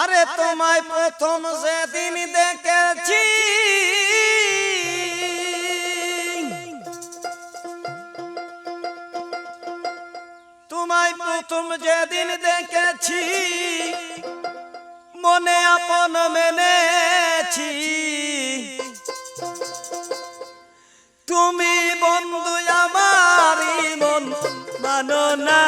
আরে তোমায় প্রথম যেদিন দেখেছি। তোমায় প্রথম যেদিন দেখেছি, মনে আপন মেনেছি। তুমি বন্ধু আমারই মন, মানো না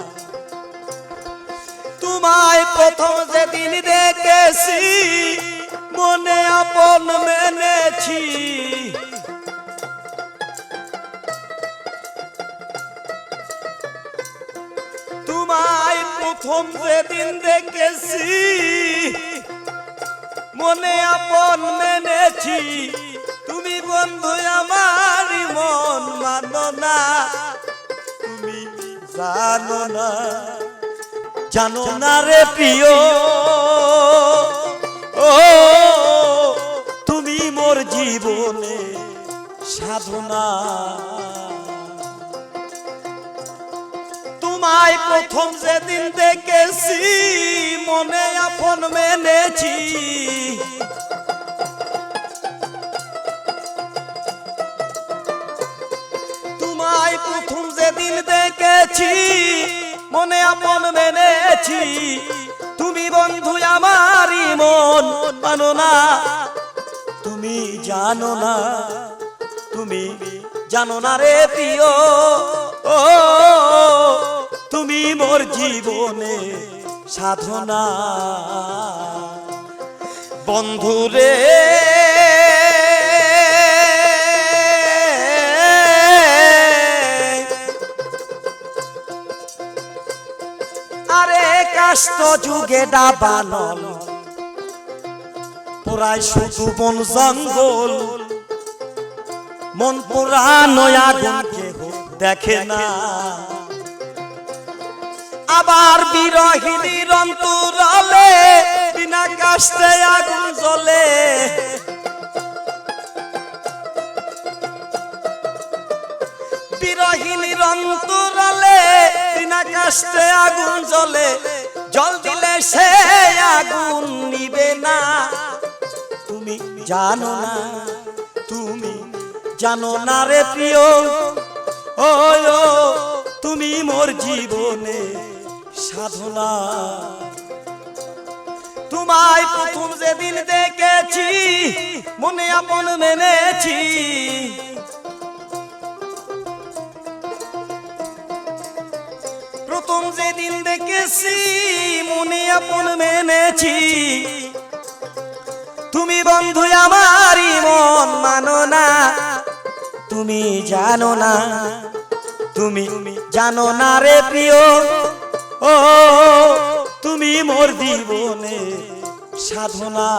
তোমায় প্রথম যেদিন দেখেছি, মনে আপন মেনেছি। তোমায় প্রথম যেদিন দেখেছি, মনে আপন মেনেছি। তুমি বন্ধু আমার মন মানো না, তুমি জানো না। জানো না রে প্রিয়। ও, তুমি মোর জীবনে সাধনা। তোমায় প্রথম যেদিন দেখেছি, মনে আপন মেনেছি। তোমায় প্রথম যেদিন দেখেছি মনে আপন মেনেছি। তুমি বন্ধু আমারই মন, মানো না। তুমি জানো না, তুমি জানো না রে প্রিয়। ও, তুমি মোর জীবনে সাধনা। বন্ধুরে আরে কাস্ত যুগে ডাবানল পুরাই শুধু বন জঙ্গল। মন পুরানো আগুন কেহ দেখে না। আবার বিরহিনীর অন্তরালে বিনা কাস্তে আগুন জ্বলে। বিরহিনীর অন্তরালে বিনা কাস্তে আগুন জ্বলে। জল দিলে সে আগুন নিবে না। তুমি জানো না, তুমি জানো না রে প্রিয়। ও, তুমি মোর জীবনে সাধনা। তোমায় প্রথম যেদিন দেখেছি, মনে আপন মেনেছি। প্রথম যেদিন দেখেছি, মনে আপন মেনেছি। তুমি বন্ধু আমারই মন মানো না, তুমি জানো না, তুমি জানো না রে প্রিয়। ও, তুমি মোর জীবনে সাধনা।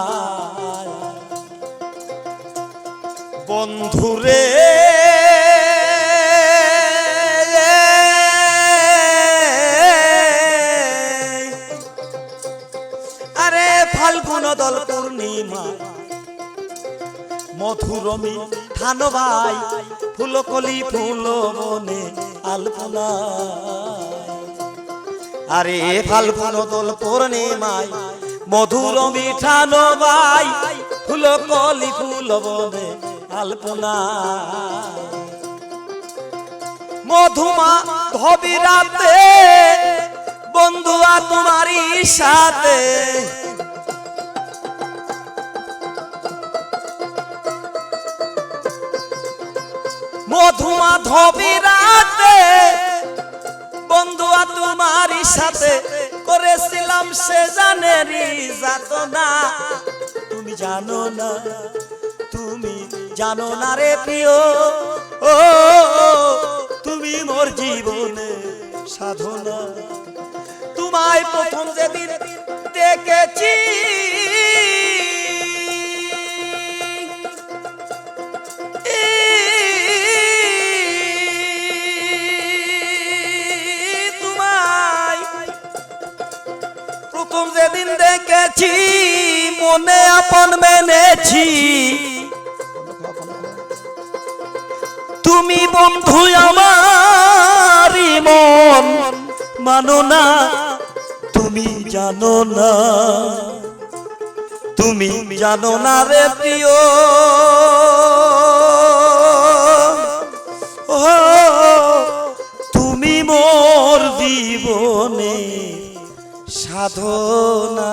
বন্ধুরে মধুরমি ধান ভাই ফুলকলি ফুল বনে আলপনা আরে ফাল্গুন দল পূর্ণিমায়, মধুরমি ধান ভাই ফুলকলি ফুল বনে আলপনা মধুমা ধবিরাতে, বন্ধুয়া তোমারই সাথে মধুমা ধবিরাতে বন্ধুয়া তোমারই সাথে করেছিলাম সে জানেরি যাতনা। তুমি জানো না, তুমি জানো না রে প্রিয়। ও, তুমি মোর জীবনে সাধনা। তোমায় প্রথম যেদিন দেখেছি দেখেছি, মনে আপন মেনেছি। তুমি বন্ধু আমার মন, মানো না, তুমি জানো না। তুমি জানো না রে প্রিয়। তুমি মোর জীবনে সাধনা